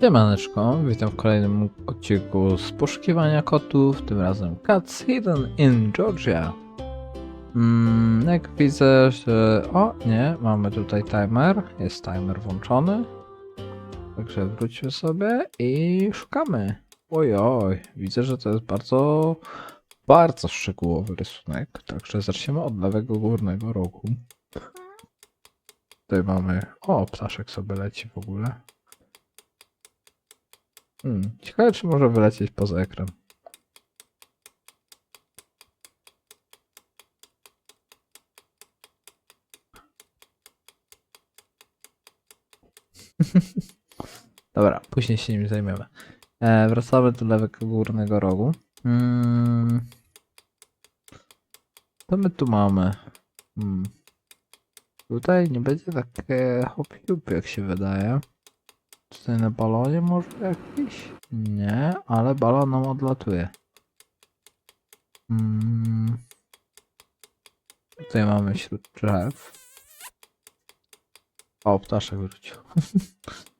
Siemaneczko, witam w kolejnym odcinku z poszukiwania kotów, tym razem Cats Hidden in Georgia. Mm, jak widzę, że... O, nie, mamy tutaj timer, jest timer włączony. Także wróćmy sobie i szukamy. Ojoj, widzę, że to jest bardzo, bardzo szczegółowy rysunek, także zaczniemy od lewego górnego rogu. Tutaj mamy... O, ptaszek sobie leci w ogóle. Hmm, ciekawe, czy może wylecieć poza ekran. Dobra, później się nim zajmiemy. E, wracamy do lewego górnego rogu. Mm. Co my tu mamy? Hmm. Tutaj nie będzie takie hop jak się wydaje. Tutaj na balonie może jakiś? Nie, ale balon nam odlatuje. Mm. Tutaj mamy wśród drzew. O, ptaszek wrócił.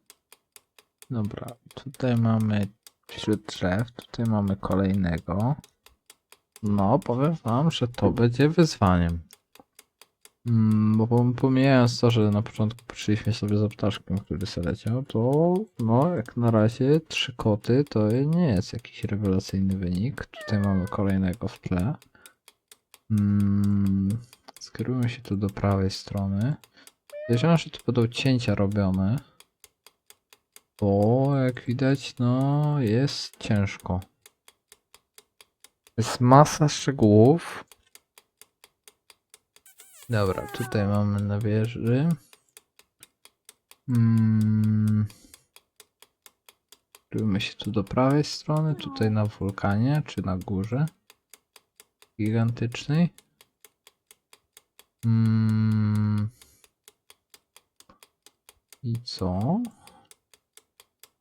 Dobra, tutaj mamy wśród drzew, tutaj mamy kolejnego. No, powiem wam, że to będzie wyzwaniem. Mm, bo pom- pomijając to, że na początku przyszliśmy sobie za ptaszkiem, który leciał, to no jak na razie trzy koty to nie jest jakiś rewelacyjny wynik. Tutaj mamy kolejnego w tle. Mm, skierujmy się tu do prawej strony. Podejrzewam, że tu będą cięcia robione. Bo jak widać, no jest ciężko. Jest masa szczegółów. Dobra, tutaj mamy na wieży. Mm. Kierujmy się tu do prawej strony, tutaj na wulkanie, czy na górze gigantycznej. Mm. I co?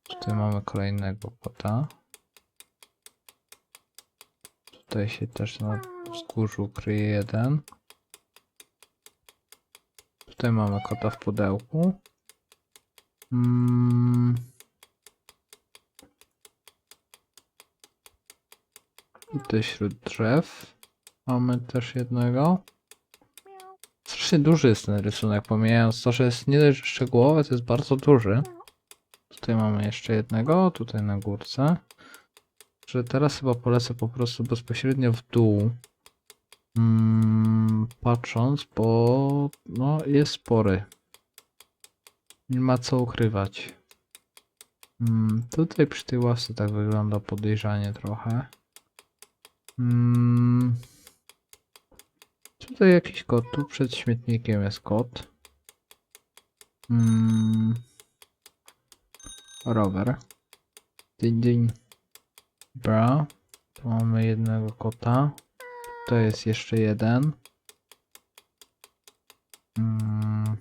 Tutaj mamy kolejnego kota. Tutaj się też na wzgórzu kryje jeden. Tutaj mamy kota w pudełku. Mm. Tutaj wśród drzew mamy też jednego. Strasznie duży jest ten rysunek, pomijając to, że jest nie dość szczegółowy, to jest bardzo duży. Tutaj mamy jeszcze jednego, tutaj na górce. Że teraz chyba polecę po prostu bezpośrednio w dół. Mm, patrząc, bo no jest spory. Nie ma co ukrywać. Mm, tutaj przy tej ławce tak wygląda podejrzanie trochę. Mm, tutaj jakiś kot, tu przed śmietnikiem jest kot. Mm, rower. Dyń, dyń. Bra. Tu mamy jednego kota. To jest jeszcze jeden. Mm.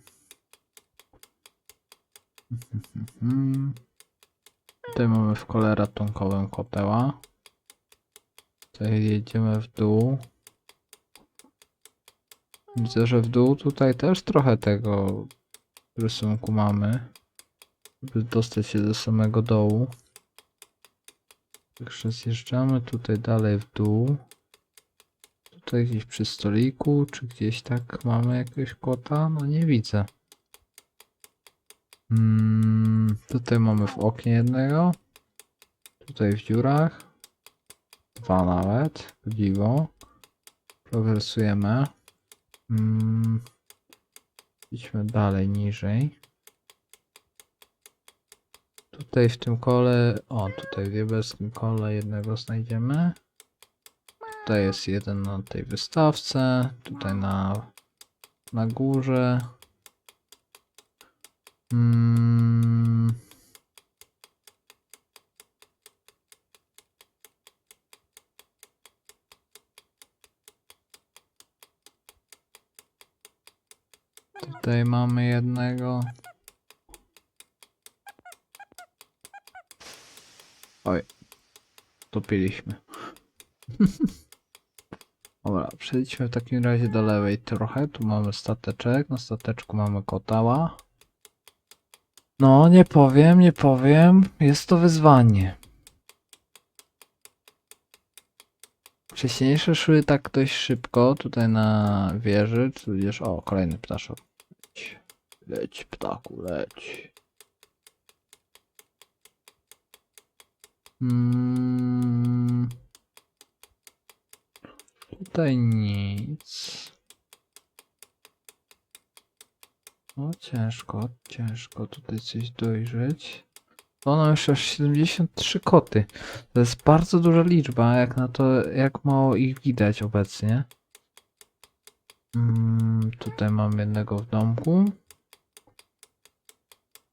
Tutaj mamy w kole ratunkowym koteła. Tutaj jedziemy w dół. Widzę, że w dół tutaj też trochę tego rysunku mamy. Żeby dostać się do samego dołu. Także zjeżdżamy tutaj dalej w dół. Tutaj gdzieś przy stoliku, czy gdzieś tak mamy jakiegoś kota? No nie widzę. Mm, tutaj mamy w oknie jednego. Tutaj w dziurach. Dwa nawet. Dziwo. Progresujemy. Mm, idźmy dalej, niżej. Tutaj w tym kole, o tutaj w wieberskim kole jednego znajdziemy. Tutaj jest jeden na tej wystawce, tutaj na, na górze. Mm. Tutaj mamy jednego. Oj, topiliśmy. Przejdźmy w takim razie do lewej trochę. Tu mamy stateczek, na stateczku mamy kotała. No, nie powiem, nie powiem. Jest to wyzwanie. Wcześniejsze szły tak dość szybko, tutaj na wieży, tudzież... O, kolejny ptaszok. Leć, leć ptaku, leć. Mm. Tutaj nic. O, ciężko, ciężko tutaj coś dojrzeć. Nam jeszcze aż 73 koty. To jest bardzo duża liczba, jak na to, jak mało ich widać obecnie. Mm, tutaj mam jednego w domku.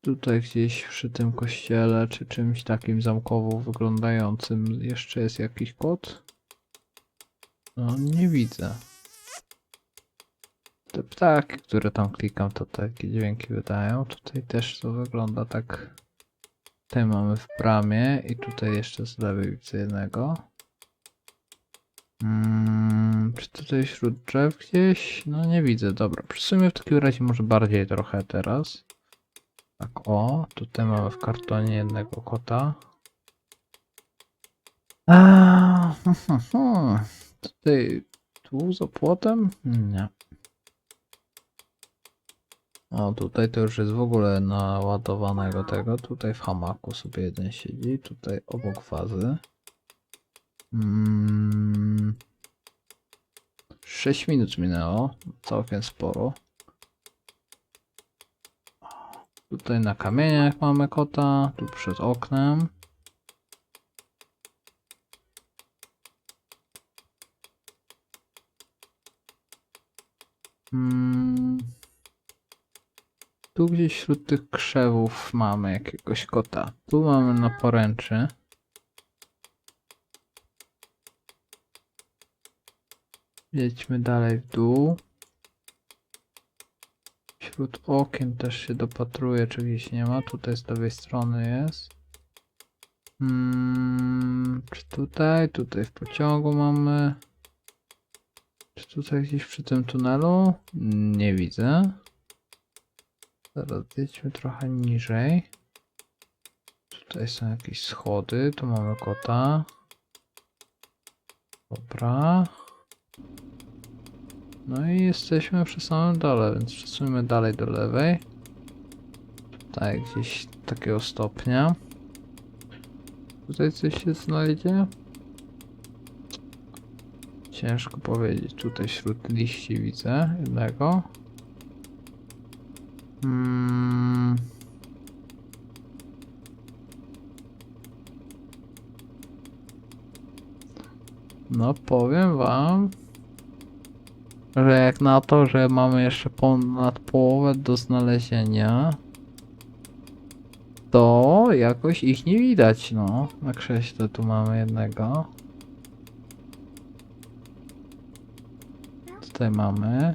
Tutaj gdzieś przy tym kościele, czy czymś takim zamkowo wyglądającym, jeszcze jest jakiś kot? No, nie widzę. Te ptaki, które tam klikam, to takie dźwięki wydają. Tutaj też to wygląda tak. Tutaj mamy w bramie i tutaj jeszcze z lewej widzę jednego. Mm, czy tutaj wśród drzew gdzieś? No nie widzę, dobra. Sumie w takim razie może bardziej trochę teraz. Tak, o, tutaj mamy w kartonie jednego kota. A, Tutaj tu za płotem? Nie. O, tutaj to już jest w ogóle naładowanego tego. Tutaj w hamaku sobie jeden siedzi. Tutaj obok fazy. Mm. 6 minut minęło. Całkiem sporo. Tutaj na kamieniach mamy kota. Tu przed oknem. Mm. Tu gdzieś wśród tych krzewów mamy jakiegoś kota. Tu mamy na poręczy. Jedźmy dalej w dół. Wśród okien też się dopatruję, czy gdzieś nie ma. Tutaj z lewej strony jest. Hmm, czy tutaj? Tutaj w pociągu mamy. Tutaj gdzieś przy tym tunelu? Nie widzę. Zaraz jedźmy trochę niżej. Tutaj są jakieś schody, tu mamy kota. Dobra. No i jesteśmy przy samym dole, więc przesuńmy dalej do lewej. Tutaj gdzieś takiego stopnia. Tutaj coś się znajdzie? Ciężko powiedzieć. Tutaj wśród liści widzę jednego. Mm. No powiem wam, że jak na to, że mamy jeszcze ponad połowę do znalezienia, to jakoś ich nie widać, no. Na krześle tu mamy jednego. Tutaj mamy.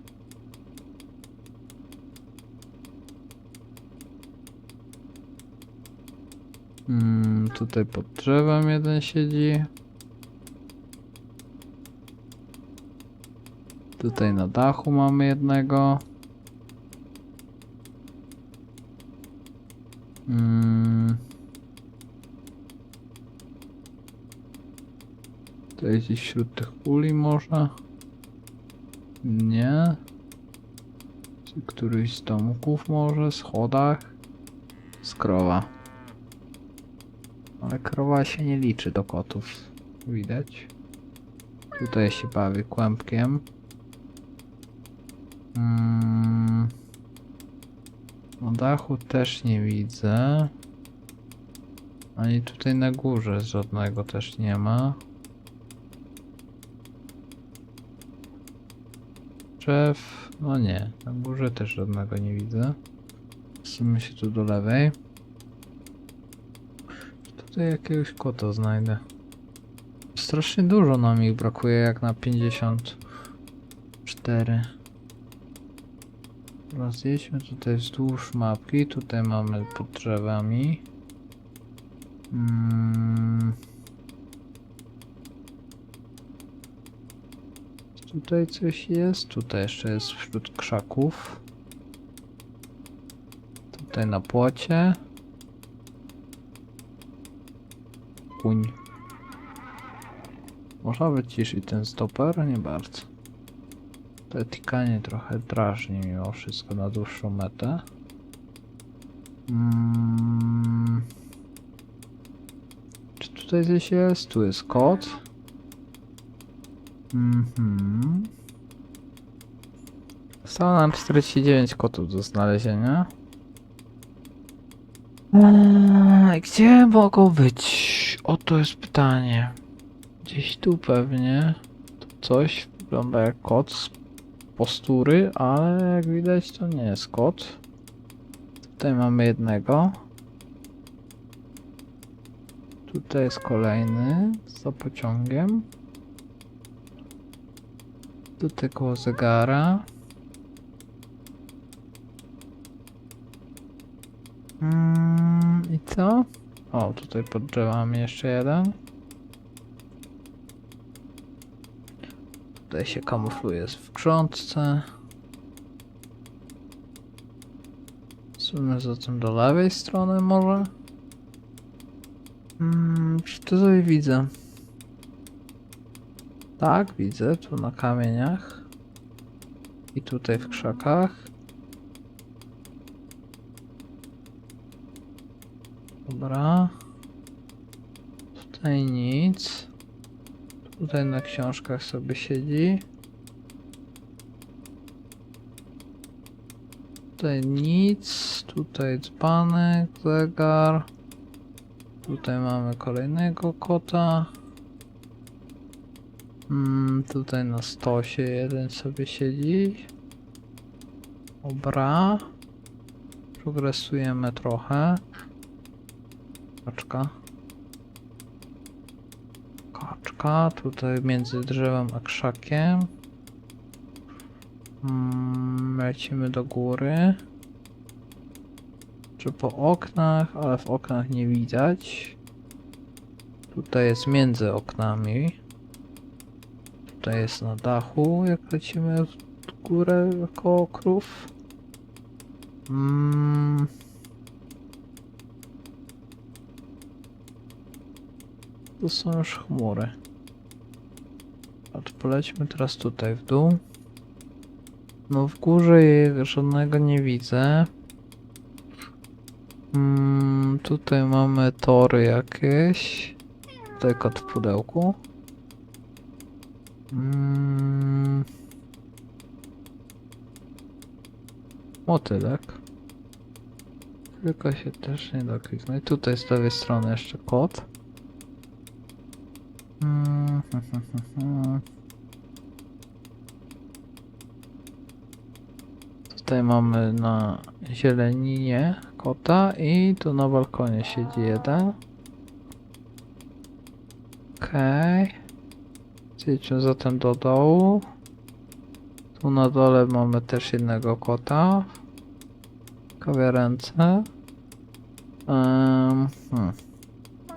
Mm, tutaj pod drzewem jeden siedzi. Tutaj na dachu mamy jednego. Mm. Tutaj gdzieś wśród tych uli może? Nie. Któryś z domków może? Schodach? Skrowa. Ale krowa się nie liczy do kotów. Widać. Tutaj się bawi kłębkiem. Mm. Na dachu też nie widzę. Ani tutaj na górze żadnego też nie ma. Drzew, no nie, na górze też żadnego nie widzę. Wsuniemy się tu do lewej. Tutaj jakiegoś kota znajdę. Strasznie dużo nam ich brakuje, jak na 54. Teraz jedźmy tutaj wzdłuż mapki. Tutaj mamy pod drzewami. Mm. Tutaj coś jest. Tutaj jeszcze jest wśród krzaków. Tutaj na płocie. Kuń. Można wyciszyć ten stoper? Nie bardzo. To etikanie trochę drażni mimo wszystko na dłuższą metę. Mm. Czy tutaj coś jest? Tu jest kod. Mhm. Zostało nam 49 kotów do znalezienia. Eee, gdzie mogą być? Oto jest pytanie. Gdzieś tu pewnie. To coś wygląda jak kot z postury, ale jak widać to nie jest kot. Tutaj mamy jednego. Tutaj jest kolejny za pociągiem. Tutaj koło zegara. Mm, I co? O, tutaj pod drzewami jeszcze jeden. Tutaj się kamufluje w grządce. Sunę zatem do lewej strony może? Mm, czy sobie widzę? Tak, widzę, tu na kamieniach. I tutaj w krzakach. Dobra. Tutaj nic. Tutaj na książkach sobie siedzi. Tutaj nic. Tutaj dzbanek, zegar. Tutaj mamy kolejnego kota. Mm, tutaj na stosie jeden sobie siedzi. Dobra. Progresujemy trochę. Kaczka. Kaczka. Tutaj między drzewem a krzakiem. Mm, lecimy do góry. Czy po oknach, ale w oknach nie widać. Tutaj jest między oknami. Tutaj jest na dachu, jak lecimy w górę koło krów. Mm. To są już chmury. To polećmy teraz tutaj w dół. No w górze żadnego nie widzę. Mm, tutaj mamy tory jakieś. Tutaj kot w pudełku. Mm. Motylek. Tylko się też nie dokliknę. I tutaj z lewej strony jeszcze kot. Mm. Tutaj mamy na zieleninie kota i tu na balkonie siedzi jeden. Okej. Zejdźmy zatem do dołu. Tu na dole mamy też jednego kota. Kawiarence. Um, hmm.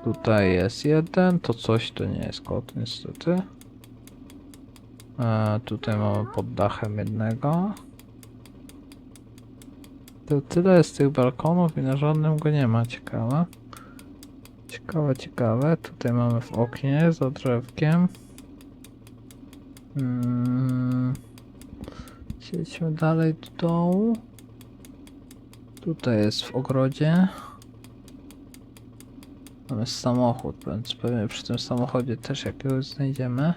Tutaj jest jeden, to coś to nie jest kot niestety. E, tutaj mamy pod dachem jednego. To tyle jest tych balkonów i na żadnym go nie ma, ciekawe. Ciekawe, ciekawe. Tutaj mamy w oknie za drzewkiem. Mm. Siedźmy dalej do dołu. Tutaj jest w ogrodzie. Tam jest samochód, więc pewnie przy tym samochodzie też jakiegoś znajdziemy.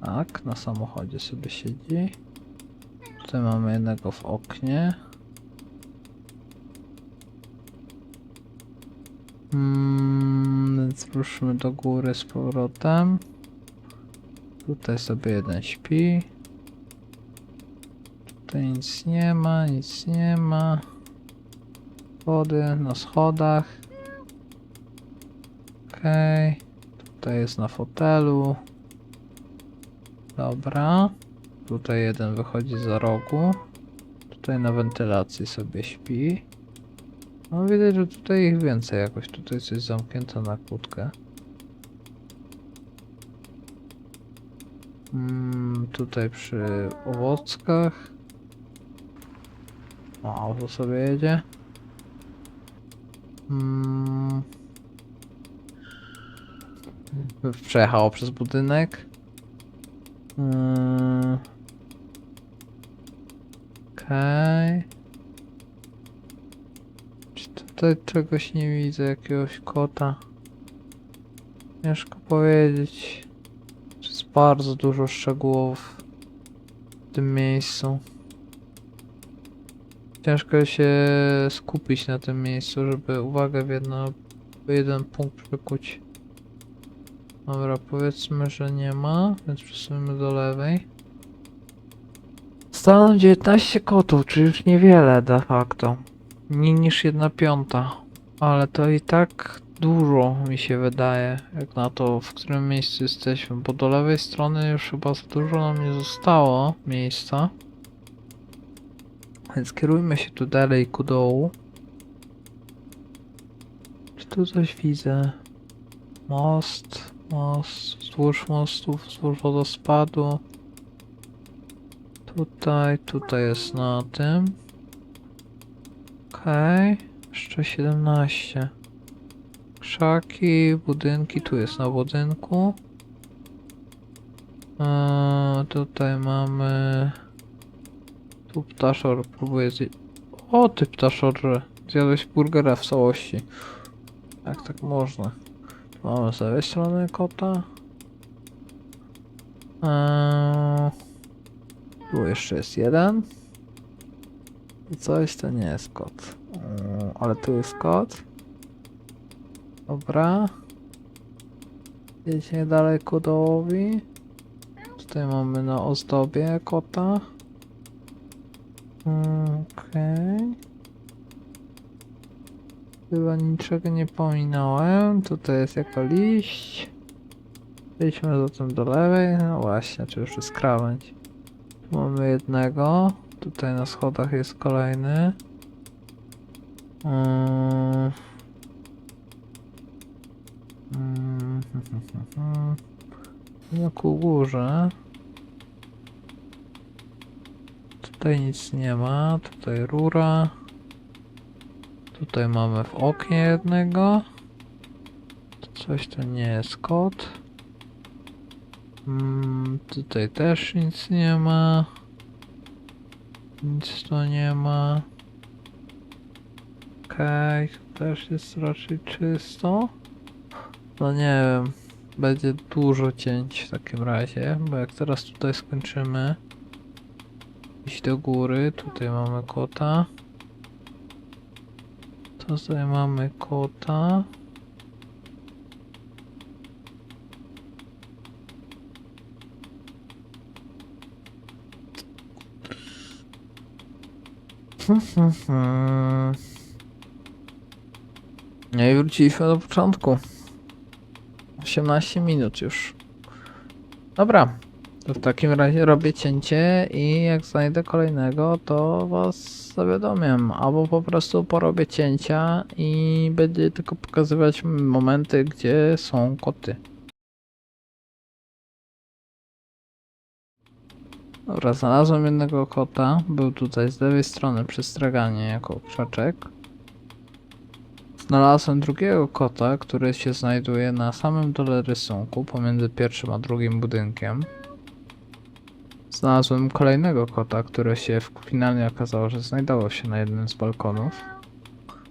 Tak, na samochodzie sobie siedzi. Tutaj mamy jednego w oknie. Mm, więc ruszmy do góry z powrotem. Tutaj sobie jeden śpi. Tutaj nic nie ma, nic nie ma. Wody na schodach. Okej. Tutaj jest na fotelu. Dobra. Tutaj jeden wychodzi za rogu. Tutaj na wentylacji sobie śpi. No widać, że tutaj ich więcej jakoś. Tutaj coś zamknięte na kłódkę. Mm, tutaj przy owockach. O, auto sobie jedzie. Mm. Przejechało przez budynek. Mm. Okej. Tutaj czegoś nie widzę, jakiegoś kota? Ciężko powiedzieć. Jest bardzo dużo szczegółów w tym miejscu. Ciężko się skupić na tym miejscu, żeby uwagę w jedno, jeden punkt przykuć. Dobra, powiedzmy, że nie ma, więc przesuńmy do lewej. Staną 19 kotów, czy już niewiele de facto. Mniej niż jedna piąta. Ale to i tak dużo mi się wydaje, jak na to, w którym miejscu jesteśmy, bo do lewej strony już chyba za dużo nam nie zostało miejsca. Więc kierujmy się tu dalej ku dołu. Czy tu coś widzę? Most, most, wzdłuż mostów, wzdłuż wodospadu. Tutaj, tutaj jest na tym. Okej, jeszcze 17. Krzaki, budynki, tu jest na budynku. Eee, tutaj mamy... Tu ptaszor próbuje zje... O ty ptaszorze, zjadłeś burgera w całości. Jak tak można? Tu mamy z lewej strony kota. Eee, tu jeszcze jest jeden. Coś to nie jest kot. Eee, ale tu jest kot. Dobra. Jedziemy dalej ku dołowi. Tutaj mamy na ozdobie kota. Okej. Chyba niczego nie pominąłem. Tutaj jest jako liść. Przejdźmy zatem do lewej. No właśnie, czy już jest krawędź. Tu mamy jednego. Tutaj na schodach jest kolejny. Mm. Mm, No ku górze. Tutaj nic nie ma. Tutaj rura. Tutaj mamy w oknie jednego. Coś to nie jest kot. Mm, tutaj też nic nie ma. Nic tu nie ma. Okej, tu też jest raczej czysto. No nie wiem, będzie dużo cięć w takim razie, bo jak teraz tutaj skończymy iść do góry, tutaj mamy kota. Tutaj mamy kota. No i wróciliśmy do początku. 18 minut już. Dobra, to w takim razie robię cięcie i jak znajdę kolejnego, to was zawiadomię. Albo po prostu porobię cięcia i będzie tylko pokazywać momenty, gdzie są koty. Dobra, znalazłem jednego kota. Był tutaj z lewej strony przy straganie jako krzaczek. Znalazłem drugiego kota, który się znajduje na samym dole rysunku, pomiędzy pierwszym a drugim budynkiem. Znalazłem kolejnego kota, który się w- finalnie okazało, że znajdował się na jednym z balkonów.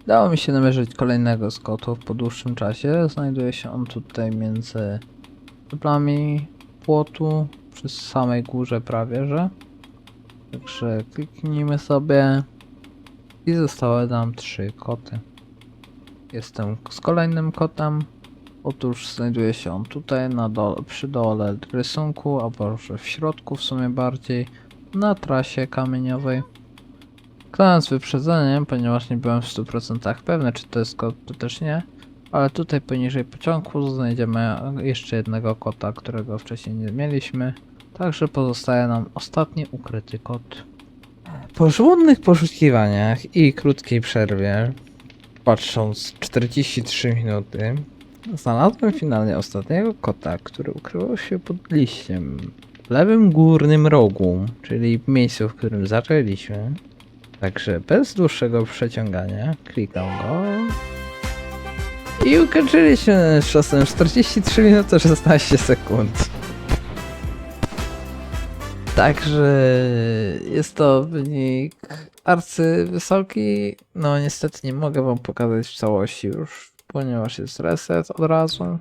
Dało mi się namierzyć kolejnego z kotów po dłuższym czasie. Znajduje się on tutaj między duplami płotu, przy samej górze prawie, że. Także kliknijmy sobie i zostały nam trzy koty. Jestem z kolejnym kotem. Otóż znajduje się on tutaj na dole, przy dole rysunku, albo może w środku w sumie bardziej, na trasie kamieniowej. Klikając z wyprzedzeniem, ponieważ nie byłem w 100% pewny, czy to jest kot, czy też nie. Ale tutaj poniżej pociągu znajdziemy jeszcze jednego kota, którego wcześniej nie mieliśmy. Także pozostaje nam ostatni ukryty kot. Po żmudnych poszukiwaniach i krótkiej przerwie, patrząc 43 minuty, znalazłem finalnie ostatniego kota, który ukrywał się pod liściem w lewym górnym rogu, czyli w miejscu, w którym zaczęliśmy. Także bez dłuższego przeciągania klikam go. I ukończyliśmy z czasem 43 minuty 16 sekund. Także jest to wynik arcywysoki. No niestety nie mogę wam pokazać w całości już, ponieważ jest reset od razu.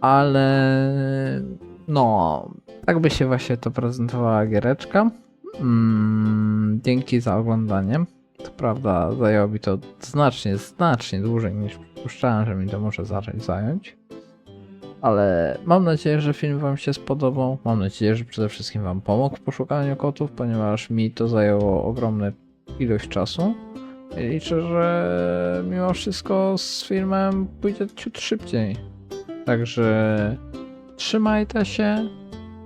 Ale no, tak by się właśnie to prezentowała giereczka. Mm, dzięki za oglądanie. To prawda, zajęło mi to znacznie, znacznie dłużej niż przypuszczałem, że mi to może zacząć zająć. Ale mam nadzieję, że film Wam się spodobał. Mam nadzieję, że przede wszystkim Wam pomógł w poszukaniu kotów, ponieważ mi to zajęło ogromną ilość czasu. I liczę, że mimo wszystko z filmem pójdzie ciut szybciej. Także trzymajcie się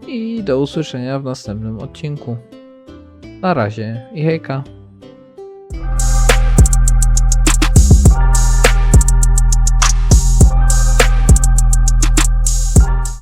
i do usłyszenia w następnym odcinku. Na razie i hejka.